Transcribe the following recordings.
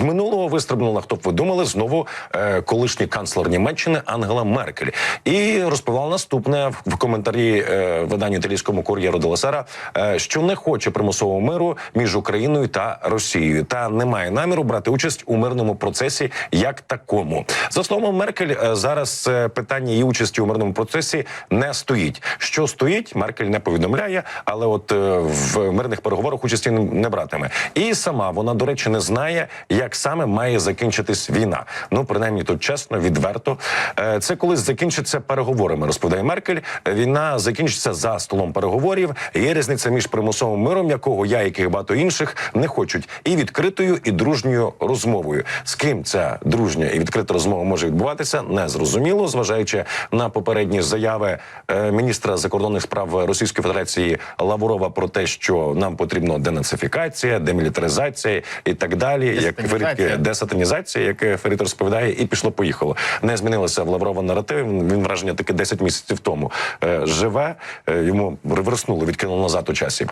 З минулого вистрибнула, хто б ви думали, знову е, колишній канцлер Німеччини Ангела Меркель. І розповіла наступне в, коментарі е, виданню італійському кур'єру Делесера, е, що не хоче примусового миру між Україною та Росією, та не має наміру брати участь у мирному процесі як такому. За словом Меркель, е, зараз е, питання її участі у мирному процесі не стоїть. Що стоїть, Меркель не повідомляє, але от е, в мирних переговорах участі не братиме. І сама вона, до речі, не знає, як саме має закінчитись війна. Ну, принаймні, тут чесно, відверто. Е, Це колись закінчиться переговорами, розповідає Меркель. Війна закінчиться за столом переговорів. Є різниця між примусовим миром, якого я, як і багато інших, не хочуть, і відкритою і дружньою розмовою. З ким ця дружня і відкрита розмова може відбуватися, не зрозуміло, зважаючи на попередні заяви е, міністра закордонних справ Російської Федерації Лаврова про те, що нам потрібно денацифікація, демілітаризація і так далі. Як Ферід десатанізація, яке Ферід розповідає, і пішло поїхало. Не змінилося в Лаврова наратив. Він враження таки 10 місяців тому е, живе. Е, йому реверснули, відкинули назад у часі.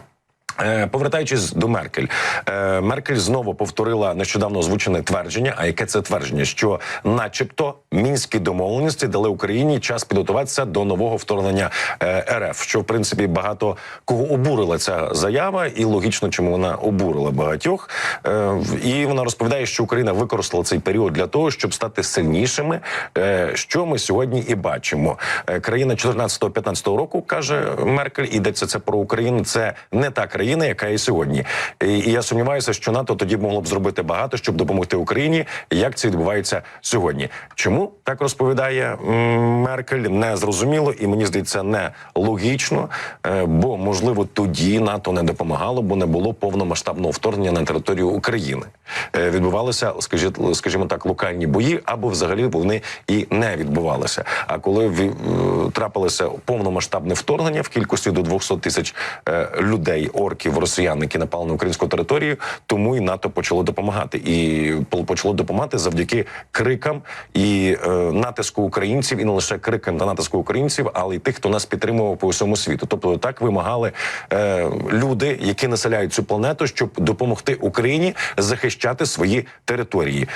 Е, Повертаючись до Меркель, Е, Меркель знову повторила нещодавно озвучене твердження. А яке це твердження? Що, начебто, мінські домовленості дали Україні час підготуватися до нового вторгнення е, РФ, що в принципі багато кого обурила ця заява, і логічно, чому вона обурила багатьох. І вона розповідає, що Україна використала цей період для того, щоб стати сильнішими. Що ми сьогодні і бачимо. Країна 14-15 року каже Меркель, ідеться це про Україну. Це не та країна, яка є сьогодні. І, і я сумніваюся, що НАТО тоді могло б зробити багато, щоб допомогти Україні. Як це відбувається сьогодні? Чому так розповідає Меркель? Не зрозуміло, і мені здається, не логічно. Е, Бо можливо тоді НАТО не допомагало, бо не було повномасштабного вторгнення на територію України. Е, Відбувалися, скажімо, скажімо так, локальні бої, або взагалі вони і не відбувалися. А коли е, трапилося повномасштабне вторгнення в кількості до 200 тисяч людей, орків, росіян, які напали на українську територію, тому і НАТО почало допомагати, і по- почало допомагати завдяки крикам і е, натиску українців, і не лише крикам та натиску українців, але й тих, хто нас підтримував по всьому світу. Тобто так вимагали е, люди, які населяють цю планету, щоб допомогти Україні захищати свої території.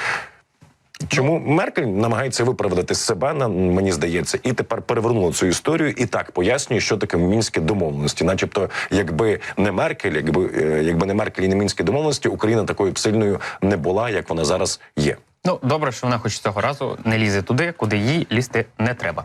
Чому Меркель намагається виправдати себе, на мені здається, і тепер перевернула цю історію і так пояснює, що таке мінські домовленості. Начебто, якби не Меркель, якби е, якби не Меркель і не мінські домовленості, Україна такою б сильною не була, як вона зараз є. Ну добре, що вона хоч цього разу не лізе туди, куди їй лізти не треба.